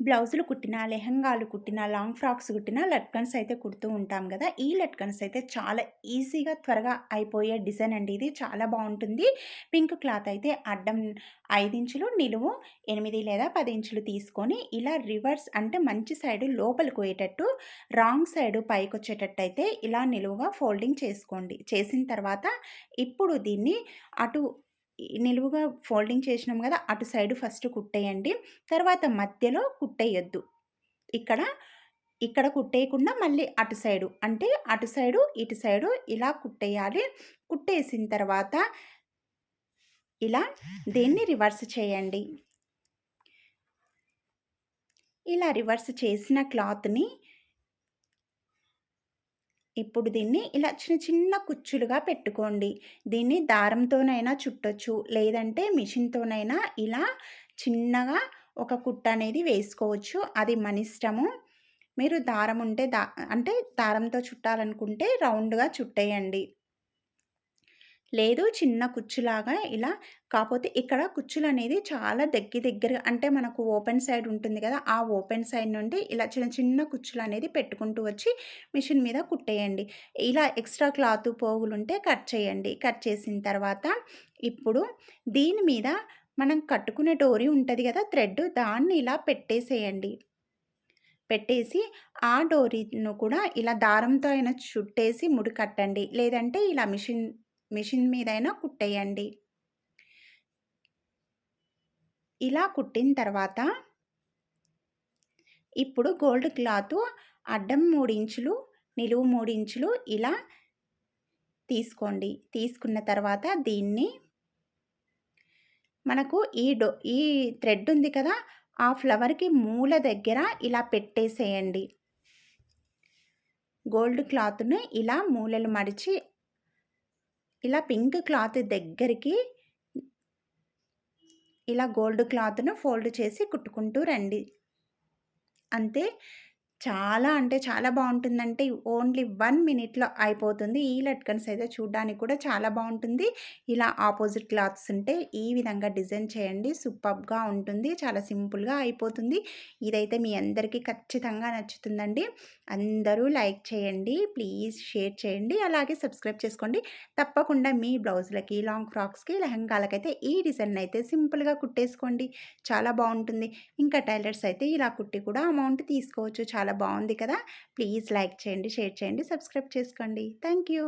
బ్లౌజులు కుట్టిన, లెహంగాలు కుట్టిన, లాంగ్ ఫ్రాక్స్ కుట్టిన లట్కన్స్ అయితే కుడుతూ ఉంటాం కదా ఈ లట్కన్స్ అయితే చాలా ఈజీగా త్వరగా అయిపోయే డిజైన్ అండి ఇది. చాలా బాగుంటుంది పింక్ క్లాత్ అయితే అడ్డం 5 ఇంచులు, నిలువు ఎనిమిది లేదా పది ఇంచులు తీసుకొని ఇలా రివర్స్ అంటే మంచి సైడు లోపలికి పోయేటట్టు, రాంగ్ సైడు పైకొచ్చేటట్టయితే ఇలా నిలువుగా ఫోల్డింగ్ చేసుకోండి. చేసిన తర్వాత ఇప్పుడు దీన్ని అటు నిలువుగా ఫోల్డింగ్ చేసినాం కదా అటు సైడు ఫస్ట్ కుట్టేయండి తర్వాత మధ్యలో కుట్టేయొద్దు. ఇక్కడ ఇక్కడ కుట్టేయకుండా మళ్ళీ అటు సైడు అంటే అటు సైడు ఇటు సైడు ఇలా కుట్టేయాలి. కుట్టేసిన తర్వాత ఇలా దీన్ని రివర్స్ చేయండి. ఇలా రివర్స్ చేసిన క్లాత్ని ఇప్పుడు దీన్ని ఇలా చిన్న చిన్న కుచ్చులుగా పెట్టుకోండి. దీన్ని దారంతోనైనా చుట్టొచ్చు. లేదంటే మిషన్తోనైనా ఇలా చిన్నగా ఒక కుట్ట అనేది వేసుకోవచ్చు. అది మన ఇష్టము. మీరు దారం ఉంటే దా అంటే దారంతో చుట్టాలనుకుంటే రౌండ్గా చుట్టేయండి. లేదు చిన్న కుచ్చులాగా ఇలా కాకపోతే ఇక్కడ కుచ్చులు అనేది చాలా దగ్గర దగ్గర అంటే మనకు ఓపెన్ సైడ్ ఉంటుంది కదా ఆ ఓపెన్ సైడ్ నుండి ఇలా చిన్న చిన్న కుచ్చులు అనేది పెట్టుకుంటూ వచ్చి మిషన్ మీద కుట్టేయండి. ఇలా ఎక్స్ట్రా క్లాత్ పోగులుంటే కట్ చేయండి. కట్ చేసిన తర్వాత ఇప్పుడు దీని మీద మనం కట్టుకునే డోరీ ఉంటుంది కదా థ్రెడ్ దాన్ని ఇలా పెట్టేసేయండి. పెట్టేసి ఆ డోరీను కూడా ఇలా దారంతో అయినా చుట్టేసి ముడి కట్టండి. లేదంటే ఇలా మిషన్ మిషన్ మీదైనా కుట్టేయండి. ఇలా కుట్టిన తర్వాత ఇప్పుడు గోల్డ్ క్లాత్ అడ్డం మూడు ఇంచులు నిలువు మూడు ఇంచులు ఇలా తీసుకోండి. తీసుకున్న తర్వాత దీన్ని మనకు ఈ డో ఈ థ్రెడ్ ఉంది కదా ఆ ఫ్లవర్కి మూల దగ్గర ఇలా పెట్టేసేయండి. గోల్డ్ క్లాత్ని ఇలా మూలలు మడిచి ఇలా పింక్ క్లాత్ దగ్గరికి ఇలా గోల్డ్ క్లాత్ను ఫోల్డ్ చేసి కుట్టుకుంటూ రండి. అంతే. చాలా అంటే చాలా బాగుంటుందంటే ఓన్లీ వన్ మినిట్లో అయిపోతుంది. ఈ లట్కన్స్ అయితే చూడడానికి కూడా చాలా బాగుంటుంది. ఇలా ఆపోజిట్ క్లాత్స్ ఉంటే ఈ విధంగా డిజైన్ చేయండి. సూపర్గా ఉంటుంది. చాలా సింపుల్గా అయిపోతుంది. ఇదైతే మీ అందరికీ ఖచ్చితంగా నచ్చుతుందండి. అందరూ లైక్ చేయండి. ప్లీజ్ షేర్ చేయండి. అలాగే సబ్స్క్రైబ్ చేసుకోండి. తప్పకుండా మీ బ్లౌజ్లకి లాంగ్ ఫ్రాక్స్కి లెహంగాలకైతే ఈ డిజైన్ అయితే సింపుల్గా కుట్టేసుకోండి. చాలా బాగుంటుంది. ఇంకా టైలర్స్ అయితే ఇలా కుట్టి కూడా అమౌంట్ తీసుకోవచ్చు. చాలా చాలా బాగుంది కదా. ప్లీజ్ లైక్ చేయండి షేర్ చేయండి సబ్స్క్రైబ్ చేసుకోండి. Thank you